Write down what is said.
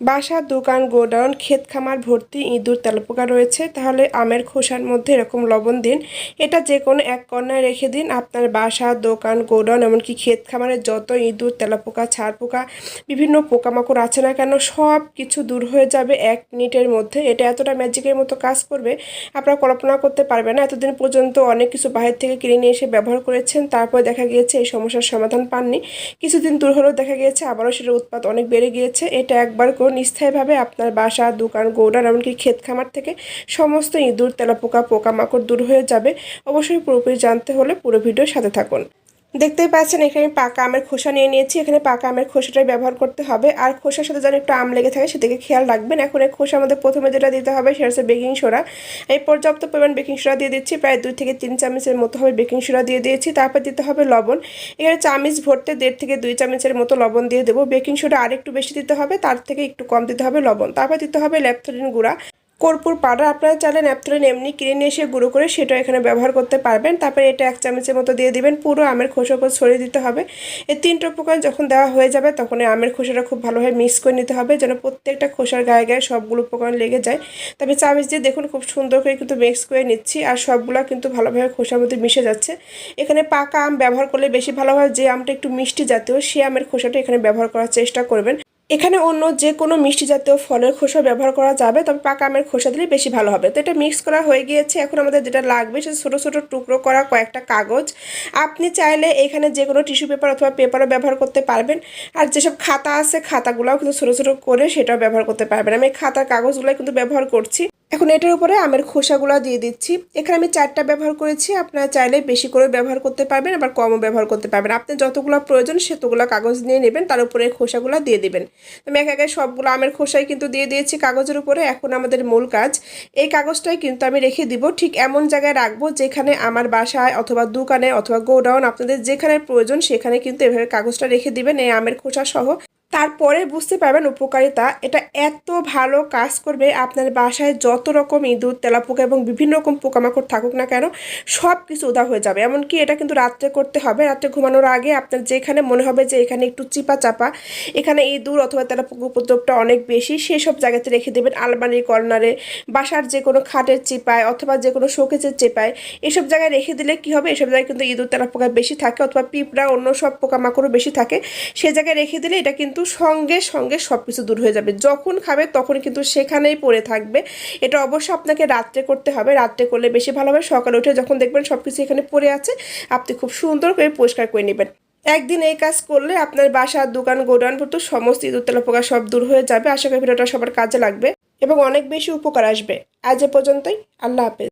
বাসা দোকান, গোডাউন, ক্ষেত খামার, ভর্তি, ইঁদুর, তেলাপোকা রয়েছে। তাহলে আমের খোসার মধ্যে এরকম লবণ দিন। এটা যে কোনো এক কর্নায় রেখে দিন। আপনার বাসা, দোকান, গোডাউন, এমনকি ক্ষেত খামারের যত ইঁদুর, তেলাপোকা ছাড় পোকা বিভিন্ন পোকামাকড় আছে না কেন, সব কিছু দূর হয়ে যাবে এক মিনিটের মধ্যে। এটা এতটা ম্যাজিকের মতো কাজ করবে, আপনারা কল্পনা করতে পারবেন না। এতদিন পর্যন্ত অনেক কিছু বাহির থেকে কিনে নিয়ে এসে ব্যবহার করেছেন। তারপর দেখা গিয়েছে এই সমস্যার সমাধান পাননি। কিছুদিন দূর হলেও দেখা গিয়েছে, আবারও সেটার উৎপাদ অনেক বেড়ে গিয়েছে। এটা একবার করুন স্থায়ীভাবে আপনার বাসা, দোকান গৌড়ার এমনকি ক্ষেত খামার থেকে সমস্ত ইঁদুর, তেলাপোকা, পোকামাকড় দূর হয়ে যাবে। অবশ্যই পুরোপুরি জানতে হলে পুরো ভিডিও সাথে থাকুন। দেখতেই পাচ্ছেন, এখানে আমি পাকা আমের খোসা নিয়ে নিয়েছি। এখানে পাকা আমের খোসাটাই ব্যবহার করতে হবে। আর খোসার সাথে যেন একটু আম লেগে থাকে, সেদিকে খেয়াল রাখবেন। এখন এই খোসার মধ্যে প্রথমে যেটা দিতে হবে, সেটা হচ্ছে বেকিং সোডা। আমি পর্যাপ্ত পরিমাণ বেকিং সোডা দিয়ে দিচ্ছি, প্রায় দুই থেকে তিন চামচের মতো হবে বেকিং সোডা দিয়ে দিয়েছি। তারপর দিতে হবে লবণ। এখানে চামচ ভরতে দেড় থেকে দুই চামচের মতো লবণ দিয়ে দেবো। বেকিং সোডা আর একটু বেশি দিতে হবে, তার থেকে একটু কম দিতে হবে লবণ। তারপর দিতে হবে ল্যাপথলিন গুঁড়া। কর্পূর পাউডার, আপনারা চাইলে ন্যাপথলিন এমনি কিনে নিয়ে এসে গুঁড়ো করে সেটা এখানে ব্যবহার করতে পারবেন। তারপরে এটা এক চামচের মতো দিয়ে দিবেন, পুরো আমের খোসার উপর ছড়িয়ে দিতে হবে। এই তিনটা উপকরণ যখন দেওয়া হয়ে যাবে, তখন আমের খোসাটা খুব ভালোভাবে মিক্স করে নিতে হবে যেন প্রত্যেকটা খোসার গায়ে গায়ে সবগুলো উপকরণ লেগে যায়। তবে চামচ দিয়ে দেখুন, খুব সুন্দর করে কিন্তু মিক্স করে নিচ্ছি আর সবগুলো কিন্তু ভালোভাবে খোসার মধ্যে মিশে যাচ্ছে। এখানে পাকা আম ব্যবহার করলে বেশি ভালো হয়, যে আমটা একটু মিষ্টি জাতীয়, সে আমের খোসাটা এখানে ব্যবহার করার চেষ্টা করবেন। এখানে অন্য যে কোনো মিষ্টি জাতীয় ফলের খোসা ব্যবহার করা যাবে, তবে পাকা আমের খোসা দিলে বেশি ভালো হবে। তো এটা মিক্স করা হয়ে গিয়েছে। এখন আমাদের যেটা লাগবে সেটা ছোটো ছোটো টুকরো করা কয়েকটা কাগজ। আপনি চাইলে এখানে যে কোনো টিস্যু পেপার অথবা পেপারও ব্যবহার করতে পারবেন। আর যেসব খাতা আছে, খাতাগুলোও কিন্তু ছোটো ছোটো করে সেটাও ব্যবহার করতে পারবেন। আমি খাতার কাগজগুলোই কিন্তু ব্যবহার করছি। এখন এটার উপরে আমের খোসাগুলো দিয়ে দিচ্ছি। এখানে আমি চারটা ব্যবহার করেছি, আপনারা চাইলে বেশি করে ব্যবহার করতে পারবেন, আবার কমও ব্যবহার করতে পারবেন। আপনি যতগুলো প্রয়োজন সেতগুলো কাগজ নিয়ে নেবেন, তার উপরে খোসাগুলো দিয়ে দিবেন। আমি এক একে সবগুলো আমের খোসাই কিন্তু দিয়ে দিয়েছি কাগজের উপরে। এখন আমাদের মূল কাজ, এই কাগজটাই কিন্তু আমি রেখে দিব। ঠিক এমন জায়গায় রাখব যেখানে আমার বাসায় অথবা দোকানে অথবা গোডাউন আপনাদের যেখানে প্রয়োজন সেখানে কিন্তু এভাবে কাগজটা রেখে দিবেন, এই আমের খোসা সহ। তারপরে বুঝতে পারবেন উপকারিতা। এটা এত ভালো কাজ করবে আপনার বাসায় যত রকম ইঁদুর, তেলাপোকা এবং বিভিন্ন রকম পোকামাকড় থাকুক না কেন সব কিছু উদা হয়ে যাবে। এমনকি এটা কিন্তু রাত্রে করতে হবে। রাত্রে ঘুমানোর আগে আপনার যেখানে মনে হবে যে এখানে একটু চিপা চাপা এখানে ইঁদুর অথবা তেলাপোকা উপদ্রবটা অনেক বেশি, সেসব জায়গাতে রেখে দেবেন। আলমারির কর্নারে, বাসার যে কোনো খাটের চিপায় অথবা যে কোনো শোকেজের চেপায়, এসব জায়গায় রেখে দিলে কি হবে? এসব জায়গায় কিন্তু ইঁদুর, তেলাপোকা বেশি থাকে অথবা পিঁপড়া, অন্য সব পোকামাকড়ও বেশি থাকে। সে জায়গায় রেখে দিলে এটা কিন্তু সঙ্গে সঙ্গে সব কিছু দূর হয়ে যাবে। যখন খাবে তখন কিন্তু সেখানেই পড়ে থাকবে। এটা অবশ্যই আপনাকে রাত্রে করতে হবে। রাত্রে করলে বেশি ভালো হবে। সকালে উঠে যখন দেখবেন সব কিছু এখানে পড়ে আছে, আপনি খুব সুন্দর করে পরিষ্কার করে নেবেন। একদিন এই কাজ করলে আপনার বাসা, দোকান গোডাউন ভর্ত সমস্ত ইঁদুর, তেলা, পোকা সব দূর হয়ে যাবে। আশা করি ভিডিওটা সবার কাজে লাগবে এবং অনেক বেশি উপকার আসবে। আজ এ পর্যন্তই। আল্লাহ হাফেজ।